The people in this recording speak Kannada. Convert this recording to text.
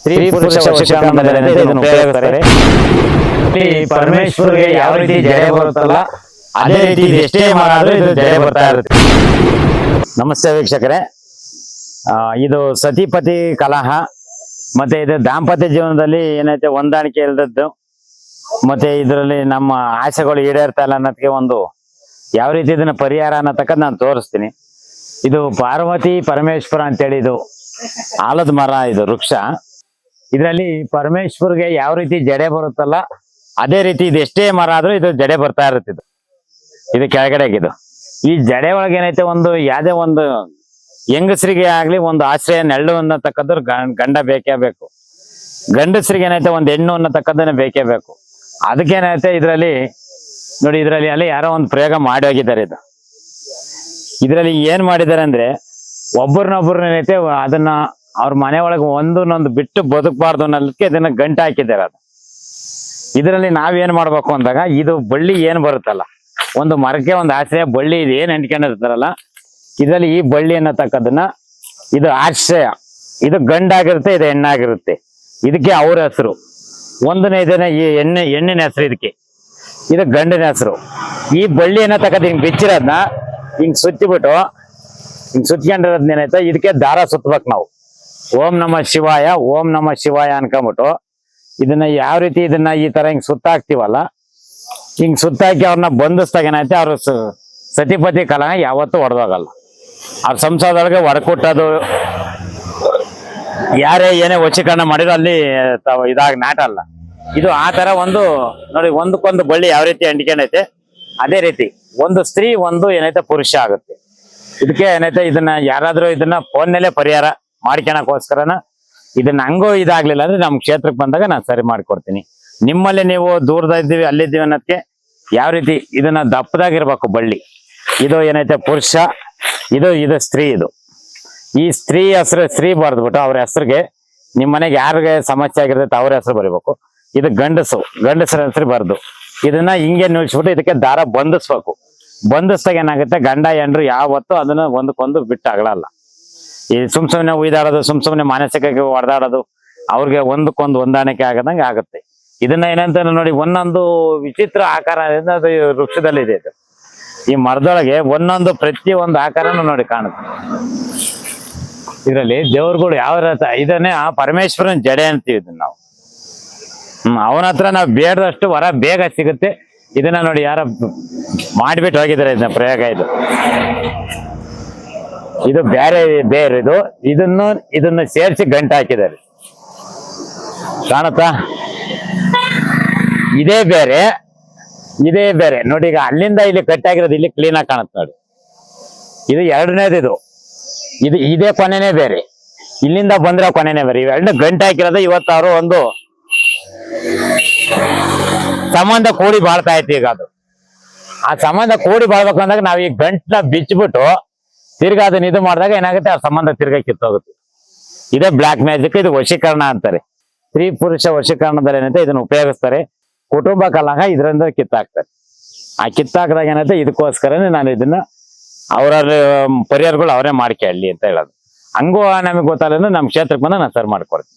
ಸ್ತ್ರೀ ಪುರುಷ ಉಪಯೋಗಿಸ್ತಾರೆ. ಪರಮೇಶ್ವರ್ಗೆ ಯಾವ ರೀತಿ ಜಯ ಬರುತ್ತಲ್ಲ, ಅದೇ ರೀತಿ ಎಷ್ಟೇ ಮಾಡಾದ್ರೂ ಇದು ಜಯ ಬರ್ತಾ ಇರುತ್ತೆ. ನಮಸ್ತೆ ವೀಕ್ಷಕರೇ. ಇದು ಸತಿಪತಿ ಕಲಹ, ಮತ್ತೆ ಇದು ದಾಂಪತ್ಯ ಜೀವನದಲ್ಲಿ ಏನೈತೆ, ಹೊಂದಾಣಿಕೆ ಇಲ್ದದ್ದು, ಮತ್ತೆ ಇದರಲ್ಲಿ ನಮ್ಮ ಆಸೆಗಳು ಈಡೇರ್ತಾ ಇಲ್ಲ ಅನ್ನೋದಕ್ಕೆ ಒಂದು ಯಾವ ರೀತಿ ಇದನ್ನ ಪರಿಹಾರ ಅನ್ನತಕ್ಕದ್ದು ನಾನು ತೋರಿಸ್ತೀನಿ. ಇದು ಪಾರ್ವತಿ ಪರಮೇಶ್ವರ ಅಂತೇಳಿ ಇದು ಆಲದ ಮರ, ಇದು ವೃಕ್ಷ. ಇದರಲ್ಲಿ ಪರಮೇಶ್ವರ್ಗೆ ಯಾವ ರೀತಿ ಜಡೆ ಬರುತ್ತಲ್ಲ, ಅದೇ ರೀತಿ ಇದು ಎಷ್ಟೇ ಮರ ಆದ್ರೂ ಇದು ಜಡೆ ಬರ್ತಾ ಇರುತ್ತೆ ಇದು. ಇದು ಕೆಳಗಡೆ ಇದು ಈ ಜಡೆ ಒಳಗೆ ಏನೈತೆ ಒಂದು, ಯಾವ್ದೇ ಒಂದು ಹೆಂಗಸರಿಗೆ ಆಗ್ಲಿ ಒಂದು ಆಶ್ರಯ, ನೆರಳು ಅನ್ನತಕ್ಕದ್ದು ಗಂಡ ಬೇಕೇ ಬೇಕು. ಗಂಡಸರಿಗೆ ಏನೈತೆ ಒಂದು ಹೆಣ್ಣು ಅನ್ನತಕ್ಕದ್ದನ್ನ ಬೇಕೇ ಬೇಕು. ಅದಕ್ಕೇನೈತೆ ಇದರಲ್ಲಿ, ನೋಡಿ ಇದರಲ್ಲಿ ಅಲ್ಲಿ ಯಾರೋ ಒಂದು ಪ್ರಯೋಗ ಮಾಡಿ ಹೋಗಿದ್ದಾರೆ ಇದು. ಇದರಲ್ಲಿ ಏನ್ ಮಾಡಿದ್ದಾರೆ ಅಂದ್ರೆ ಒಬ್ಬರನ್ನೊಬ್ಬರನ್ನೈತೆ ಅದನ್ನ ಅವ್ರ ಮನೆ ಒಳಗೆ ಒಂದನ್ನೊಂದು ಬಿಟ್ಟು ಬದುಕಬಾರ್ದು ಅನ್ನೋದಕ್ಕೆ ಇದನ್ನ ಗಂಟೆ ಹಾಕಿದ್ದಾರೆ ಅದು. ಇದರಲ್ಲಿ ನಾವೇನ್ ಮಾಡ್ಬೇಕು ಅಂದಾಗ ಇದು ಬಳ್ಳಿ ಏನ್ ಬರುತ್ತಲ್ಲ? ಒಂದು ಮರಕ್ಕೆ ಒಂದು ಆಶ್ರಯ, ಬಳ್ಳಿ ಇದು ಏನ್ ಅಂಟ್ಕೊಂಡಿರ್ತಾರಲ್ಲ? ಇದರಲ್ಲಿ ಈ ಬಳ್ಳಿ ಅನ್ನತಕ್ಕದನ್ನ ಇದು ಆಶ್ರಯ. ಇದು ಗಂಡಾಗಿರುತ್ತೆ, ಇದು ಹೆಣ್ಣಾಗಿರುತ್ತೆ. ಇದಕ್ಕೆ ಅವ್ರ ಹೆಸರು. ಒಂದನೇ ಇದನ್ನ ಈ ಎಣ್ಣೆ ಹೆಣ್ಣಿನ ಹೆಸರು ಇದಕ್ಕೆ. ಇದು ಗಂಡಿನ ಹೆಸರು. ಈ ಬಳ್ಳಿ ಅನ್ನತಕ್ಕದ್ದು ಹಿಂಗ್ ಬಿಚ್ಚಿರೋದ್ನ ಹಿಂಗ್ ಸುತ್ತಿಬಿಟ್ಟು ಹಿಂಗ್ ಸುತ್ಕೊಂಡಿರೋದ್ನ ಏನೈತೆ ಇದಕ್ಕೆ ದಾರ ಸುತ್ತಬೇಕು ನಾವು. ಓಂ ನಮ ಶಿವಾಯ, ಓಂ ನಮ ಶಿವಾಯ ಅನ್ಕೊಂಬಿಟ್ಟು ಇದನ್ನ ಯಾವ ರೀತಿ ಇದನ್ನ ಈ ತರ ಹಿಂಗ್ ಸುತ್ತಾಕ್ತಿವಲ್ಲ, ಹಿಂಗ್ ಸುತ್ತಾಕಿ ಅವ್ರನ್ನ ಬಂಧಿಸ್ದಾಗ ಏನೈತೆ ಅವ್ರ ಸತಿಪತಿ ಕಲಹ ಯಾವತ್ತೂ ಹೊಡೆದೋಗಲ್ಲ. ಅವ್ರ ಸಂಸಾರದೊಳಗೆ ಹೊರಕೊಟ್ಟದು ಯಾರೇ ಏನೇ ವಶೀಕರಣ ಮಾಡಿದ್ರು ಅಲ್ಲಿ ಇದಾಗ ನಾಟಲ್ಲ. ಇದು ಆ ತರ ಒಂದು, ನೋಡಿ ಒಂದಕ್ಕೊಂದು ಬಳ್ಳಿ ಯಾವ ರೀತಿ ಅಂಟಿಕೊಂಡೈತೆ, ಅದೇ ರೀತಿ ಒಂದು ಸ್ತ್ರೀ, ಒಂದು ಏನೈತೆ ಪುರುಷ ಆಗುತ್ತೆ. ಇದಕ್ಕೆ ಏನೈತೆ ಇದನ್ನ ಯಾರಾದ್ರೂ ಇದನ್ನ ಫೋನ್ನಲ್ಲೇ ಪರಿಹಾರ ಮಾಡ್ಕೊಳಕೋಸ್ಕರನ ಇದನ್ನ ಹಂಗೋ ಇದಾಗ್ಲಿಲ್ಲ ಅಂದ್ರೆ ನಮ್ ಕ್ಷೇತ್ರಕ್ಕೆ ಬಂದಾಗ ನಾನು ಸರಿ ಮಾಡ್ಕೊಡ್ತೀನಿ. ನಿಮ್ಮಲ್ಲಿ ನೀವು ದೂರದ ಇದ್ದೀವಿ, ಅಲ್ಲಿದ್ದೀವಿ ಅನ್ನೋದಕ್ಕೆ ಯಾವ ರೀತಿ ಇದನ್ನ ದಪ್ಪದಾಗಿರ್ಬೇಕು ಬಳ್ಳಿ. ಇದು ಏನೈತೆ ಪುರುಷ, ಇದು ಇದು ಸ್ತ್ರೀ ಇದು. ಈ ಸ್ತ್ರೀ ಹೆಸರು ಸ್ತ್ರೀ ಬರೆದ್ಬಿಟ್ಟು ಅವ್ರ ಹೆಸರಿಗೆ ನಿಮ್ಮ ಮನೆಗೆ ಯಾರಿಗೆ ಸಮಸ್ಯೆ ಆಗಿರ್ತೈತೆ ಅವ್ರ ಹೆಸರು ಬರಿಬೇಕು. ಇದು ಗಂಡಸು, ಗಂಡಸರ ಹೆಸರು ಬರ್ದು. ಇದನ್ನ ಹಿಂಗೆ ನಿಲ್ಸ್ಬಿಟ್ಟು ಇದಕ್ಕೆ ದಾರ ಬಂಧಿಸ್ಬೇಕು ಬಂಧಿಸ್ದಾಗ ಏನಾಗುತ್ತೆ, ಗಂಡ, ಹೆಂಡ್ರು ಯಾವತ್ತೂ ಅದನ್ನ ಒಂದಕ್ಕೊಂದು ಬಿಟ್ಟು ಅಗಲಲ್ಲ ಈ ಸುಮ್ ಸುಮ್ನೆ ಉಯ್ದಾಡೋದು ಸುಮ್ ಸುಮ್ನೆ ಮಾನಸಿಕವಾಗಿ ಹೊಡೆದಾಡೋದು ಅವ್ರಿಗೆ ಒಂದಕ್ಕೊಂದು ಹೊಂದಾಣಿಕೆ ಆಗದಂಗೆ ಆಗುತ್ತೆ. ಇದನ್ನ ಏನಂತ ನೋಡಿ, ಒಂದೊಂದು ವಿಚಿತ್ರ ಆಕಾರದಿಂದ ಅದು ವೃಕ್ಷದಲ್ಲಿದೆ ವೃಕ್ಷದಲ್ಲಿ ಇದೆ. ಈ ಮರದೊಳಗೆ ಒಂದೊಂದು ಪ್ರತಿ ಒಂದು ಆಕಾರನು ನೋಡಿ ಕಾಣುತ್ತೆ. ಇದರಲ್ಲಿ ದೇವ್ರುಗಳು ಯಾವ ಇದನ್ನೇ ಪರಮೇಶ್ವರನ್ ಜಡೆ ಅಂತೀವಿ ಇದನ್ನ ನಾವು. ಹ್ಮ್, ಅವನ ಹತ್ರ ನಾವು ಬೇಡದಷ್ಟು ವರ ಬೇಗ ಸಿಗುತ್ತೆ. ಇದನ್ನ ನೋಡಿ ಯಾರ ಮಾಡಿಬಿಟ್ಟು ಹೋಗಿದ್ದಾರೆ ಇದನ್ನ ಪ್ರಯೋಗ ಇದು. ಇದು ಬೇರೆ ಬೇರೆ ಇದು. ಇದನ್ನು ಇದನ್ನು ಸೇರಿಸಿ ಗಂಟು ಹಾಕಿದ್ದಾರೆ. ಕಾಣುತ್ತಾ ಇದೇ ಬೇರೆ ಇದೇ ಬೇರೆ. ನೋಡಿ, ಈಗ ಅಲ್ಲಿಂದ ಇಲ್ಲಿ ಕಟ್ಟಾಗಿರೋದು ಇಲ್ಲಿ ಕ್ಲೀನ್ ಆಗಿ ಕಾಣುತ್ತೆ ನೋಡಿ. ಇದು ಎರಡನೇದು ಇದು ಇದು ಇದೇ ಕೊನೆನೇ ಬೇರೆ. ಇಲ್ಲಿಂದ ಬಂದ್ರೆ ಕೊನೆನೇ ಬೇರೆ. ಇವೆರಡು ಗಂಟೆ ಹಾಕಿರೋದು ಇವತ್ತಾರು ಒಂದು. ಸಂಬಂಧ ಕೂಡಿ ಬಾಳ್ತಾ ಇತ್ತು ಈಗ ಅದು. ಆ ಸಂಬಂಧ ಕೂಡಿ ಬಾಳ್ಬೇಕು ಅಂದಾಗ ನಾವ್ ಈ ಗಂಟ್ನ ಬಿಚ್ಚಿಬಿಟ್ಟು ತಿರ್ಗಾ ಅದನ್ನ ಇದು ಮಾಡಿದಾಗ ಏನಾಗುತ್ತೆ? ಆ ಸಂಬಂಧ ತಿರ್ಗಾ ಕಿತ್ತೋಗುತ್ತೆ. ಇದೇ ಬ್ಲಾಕ್ ಮ್ಯಾಜಿಕ್ ಇದು ವಶೀಕರಣ ಅಂತಾರೆ. ಸ್ತ್ರೀ ಪುರುಷ ವಶೀಕರಣದಲ್ಲಿ ಏನಂತೆ ಇದನ್ನ ಉಪಯೋಗಿಸ್ತಾರೆ. ಕುಟುಂಬ ಕಲಹ ಇದರಿಂದ ಕಿತ್ತಾಕ್ತಾರೆ. ಆ ಕಿತ್ತಾಕದಾಗ ಏನೈತೆ? ಇದಕ್ಕೋಸ್ಕರನೇ ನಾನು ಇದನ್ನ ಅವರ ಪರಿಹಾರಗಳು ಅವರೇ ಮಾಡ್ಕೊಳ್ಳಿ ಅಂತ ಹೇಳೋದು. ಹಂಗೂ ನಮಗೆ ಗೊತ್ತಾಗಲ್ಲ ನಮ್ಮ ಕ್ಷೇತ್ರಕ್ಕೆ ಬಂದ ನಾನು ಸರ್ ಮಾಡ್ಕೊಡ್ತೀನಿ.